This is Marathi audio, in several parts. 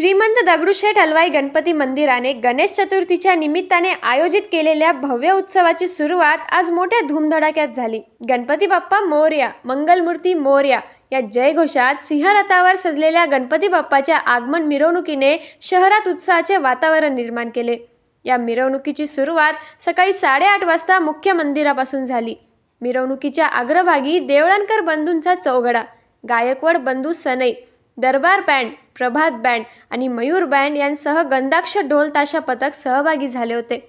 श्रीमंत दगडूशेठ हलवाई गणपती मंदिराने गणेश चतुर्थीच्या निमित्ताने आयोजित केलेल्या भव्य उत्सवाची सुरुवात आज मोठ्या धूमधडाक्यात झाली. गणपती बाप्पा मोर्या मंगलमूर्ती मोर्या या जयघोषात सिंहरथावर सजलेल्या गणपती बाप्पाच्या आगमन मिरवणुकीने शहरात उत्साहाचे वातावरण निर्माण केले. या मिरवणुकीची सुरुवात सकाळी साडेआठ वाजता मुख्य मंदिरापासून झाली. मिरवणुकीच्या अग्रभागी देवळणकर बंधूंचा चौघडा गायकवाड बंधू सनई दरबार बँड प्रभात बँड आणि मयूर बँड यांसह गंधाक्ष ढोल ताशा पथक सहभागी झाले होते.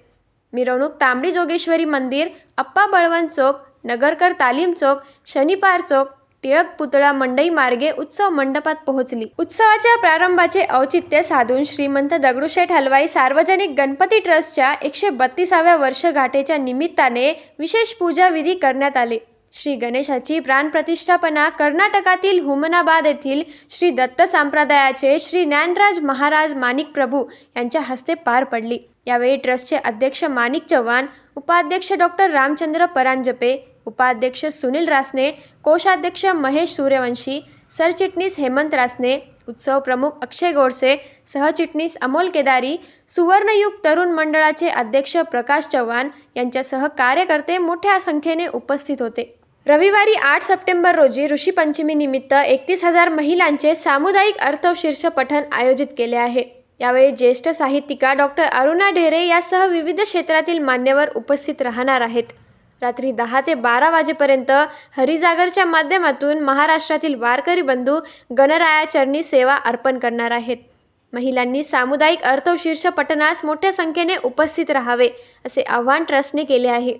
मिरवणूक तांबडी जोगेश्वरी मंदिर अप्पा बळवंत चौक नगरकर तालीम चौक शनिपार चौक टिळक पुतळा मंडई मार्गे उत्सव मंडपात पोहोचली. उत्सवाच्या प्रारंभाचे औचित्य साधून श्रीमंत दगडूशेठ हलवाई सार्वजनिक गणपती ट्रस्टच्या एकशे बत्तीसाव्या वर्षगाठेच्या निमित्ताने विशेष पूजा विधी करण्यात आले. श्री गणेशाची प्राणप्रतिष्ठापना कर्नाटकातील हुमनाबाद येथील श्री दत्त संप्रदायाचे श्री ज्ञानराज महाराज माणिक प्रभू यांच्या हस्ते पार पडली. यावेळी ट्रस्टचे अध्यक्ष माणिक चव्हाण उपाध्यक्ष डॉक्टर रामचंद्र परांजपे उपाध्यक्ष सुनील रासने कोषाध्यक्ष महेश सूर्यवंशी सरचिटणीस हेमंत रासने उत्सव प्रमुख अक्षय गोडसे सहचिटणीस अमोल केदारी सुवर्णयुग तरुण मंडळाचे अध्यक्ष प्रकाश चव्हाण यांच्यासह कार्यकर्ते मोठ्या संख्येने उपस्थित होते. रविवारी आठ सप्टेंबर रोजी ऋषीपंचमीनिमित्त एकतीस हजार महिलांचे सामुदायिक अर्थशीर्ष पठण आयोजित केले आहे. यावेळी ज्येष्ठ साहित्यिका डॉक्टर अरुणा ढेरे यासह विविध क्षेत्रातील मान्यवर उपस्थित राहणार आहेत. रात्री दहा ते बारा वाजेपर्यंत हरिजागरच्या माध्यमातून महाराष्ट्रातील वारकरी बंधू गणरायाचरणी सेवा अर्पण करणार आहेत. महिलांनी सामुदायिक अर्थशीर्ष पठणास मोठ्या संख्येने उपस्थित राहावे असे आव्हान ट्रस्टने केले आहे.